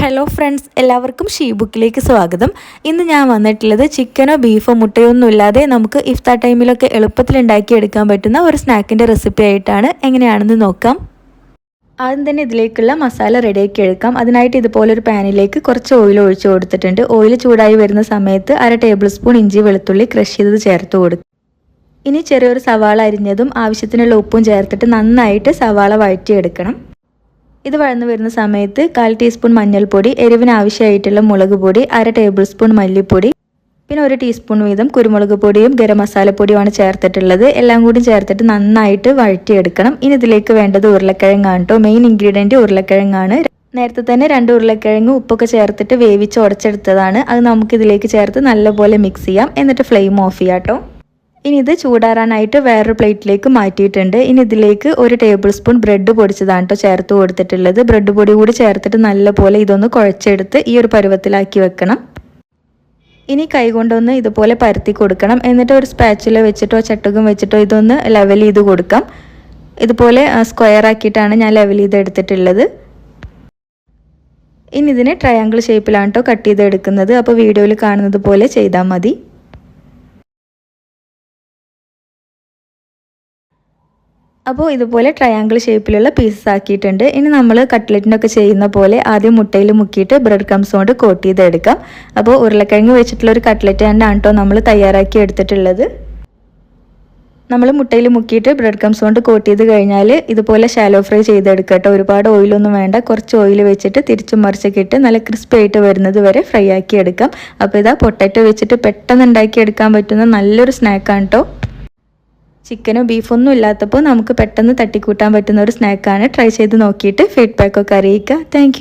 Hello friends എല്ലാവർക്കും she ബുക്കിലേക്ക് സ്വാഗതം. ഇന്ന് ഞാൻ വന്നിട്ടുള്ളത് ചിക്കനോ ബീഫോ മുട്ടയോ ഒന്നും ഇല്ലാതെ നമുക്ക് ഇഫ്താർ ടൈമിലൊക്കെ എളുപ്പത്തിൽ ഉണ്ടാക്കിയെടുക്കാൻ പറ്റുന്ന ഒരു സ്നാക്കിന്റെ റെസിപ്പി ആയിട്ടാണ്. എങ്ങനെയാണെന്ന് നോക്കാം. ആദ്യം തന്നെ ഇതിലേക്കുള്ള മസാല റെഡിയാക്കി എടുക്കാം. അതിനായിട്ട് ഇതുപോലെ ഒരു പാനിലേക്ക് കുറച്ച് ഓയിൽ ഒഴിച്ചു കൊടുത്തിട്ടുണ്ട്. ഓയിൽ ചൂടായി വരുന്ന സമയത്ത് അര ടേബിൾ സ്പൂൺ ഇഞ്ചി വെളുത്തുള്ളി ക്രഷ് ചെയ്തത് ചേർത്ത് കൊടുക്കും. ഇനി ചെറിയൊരു സവാള അരിഞ്ഞതും ആവശ്യത്തിനുള്ള ഉപ്പും ചേർത്തിട്ട് നന്നായിട്ട് സവാള വഴറ്റിയെടുക്കണം. ഇത് വഴന്നു വരുന്ന സമയത്ത് കാൽ ടീസ്പൂൺ മഞ്ഞൾപ്പൊടി എരിവിന് ആവശ്യമായിട്ടുള്ള മുളക് പൊടി അര ടേബിൾ സ്പൂൺ മല്ലിപ്പൊടി പിന്നെ ഒരു ടീസ്പൂൺ വീതം കുരുമുളക് പൊടിയും ഗരം മസാലപ്പൊടിയുമാണ് ചേർത്തിട്ടുള്ളത്. എല്ലാം കൂടി ചേർത്തിട്ട് നന്നായിട്ട് വഴറ്റിയെടുക്കണം. ഇനി ഇതിലേക്ക് വേണ്ടത് ഉരുളക്കിഴങ്ങാണ് കേട്ടോ മെയിൻ ഇൻഗ്രീഡിയന്റ് ഉരുളക്കിഴങ്ങാണ്. നേരത്തെ തന്നെ രണ്ട് ഉരുളക്കിഴങ്ങ് ഉപ്പൊക്കെ ചേർത്തിട്ട് വേവിച്ച് ഉടച്ചെടുത്തതാണ്. അത് നമുക്കിതിലേക്ക് ചേർത്ത് നല്ലപോലെ മിക്സ് ചെയ്യാം. എന്നിട്ട് ഫ്ലെയിം ഓഫ് ചെയ്യാം കേട്ടോ ഇനി ഇത് ചൂടാറാനായിട്ട് വേറൊരു പ്ലേറ്റിലേക്ക് മാറ്റിയിട്ടുണ്ട്. ഇനി ഇതിലേക്ക് ഒരു ടേബിൾ സ്പൂൺ ബ്രെഡ് പൊടിച്ചതാണ് കേട്ടോ ചേർത്ത് കൊടുത്തിട്ടുള്ളത്. ബ്രെഡ് പൊടി കൂടി ചേർത്തിട്ട് നല്ലപോലെ ഇതൊന്ന് കുഴച്ചെടുത്ത് ഈ ഒരു പരുവത്തിലാക്കി വെക്കണം. ഇനി കൈകൊണ്ടൊന്ന് ഇതുപോലെ പരത്തി കൊടുക്കണം. എന്നിട്ട് ഒരു സ്പാച്ചില വെച്ചിട്ടോ ചട്ടുകം വെച്ചിട്ടോ ഇതൊന്ന് ലെവൽ ചെയ്ത് കൊടുക്കാം. ഇതുപോലെ സ്ക്വയർ ആക്കിയിട്ടാണ് ഞാൻ ലെവൽ ചെയ്ത് എടുത്തിട്ടുള്ളത്. ഇനി ഇതിനെ ട്രയാങ്കിൾ ഷേപ്പിലാണ് കേട്ടോ കട്ട് ചെയ്ത് എടുക്കുന്നത് അപ്പോൾ വീഡിയോയിൽ കാണുന്നത് പോലെ ചെയ്താൽ മതി. അപ്പോൾ ഇതുപോലെ ട്രയാങ്കിൾ ഷേപ്പിലുള്ള പീസസ് ആക്കിയിട്ടുണ്ട്. ഇനി നമ്മൾ കട്ട്ലറ്റിനൊക്കെ ചെയ്യുന്ന പോലെ ആദ്യം മുട്ടയിൽ മുക്കിയിട്ട് ബ്രെഡ് ക്രംസ് കൊണ്ട് കോട്ട് ചെയ്തെടുക്കാം. അപ്പോൾ ഉരുളക്കിഴങ്ങ് വെച്ചിട്ടുള്ള ഒരു കട്ട്ലറ്റ് തന്നെയാണ് കേട്ടോ നമ്മൾ തയ്യാറാക്കി എടുത്തിട്ടുള്ളത്. നമ്മൾ മുട്ടയിൽ മുക്കിയിട്ട് ബ്രെഡ് ക്രംസ് കൊണ്ട് കോട്ട് ചെയ്ത് കഴിഞ്ഞാൽ ഇതുപോലെ ഷാലോ ഫ്രൈ ചെയ്തെടുക്കുക കേട്ടോ ഒരുപാട് ഓയിലൊന്നും വേണ്ട. കുറച്ച് ഓയിൽ വെച്ചിട്ട് തിരിച്ചും മറിച്ചൊക്കെ നല്ല ക്രിസ്പി ആയിട്ട് വരുന്നത് വരെ ഫ്രൈ ആക്കി എടുക്കാം. അപ്പോൾ ഇതാ പൊട്ടറ്റോ വെച്ചിട്ട് പെട്ടെന്ന് ഉണ്ടാക്കി എടുക്കാൻ പറ്റുന്ന നല്ലൊരു സ്നാക്കാണ് കേട്ടോ ചിക്കനോ ബീഫൊന്നും ഇല്ലാത്തപ്പോൾ നമുക്ക് പെട്ടെന്ന് തട്ടിക്കൂട്ടാൻ പറ്റുന്ന ഒരു സ്നാക്കാണ് ട്രൈ ചെയ്ത് നോക്കിയിട്ട് ഫീഡ്ബാക്കൊക്കെ അറിയിക്കുക. താങ്ക്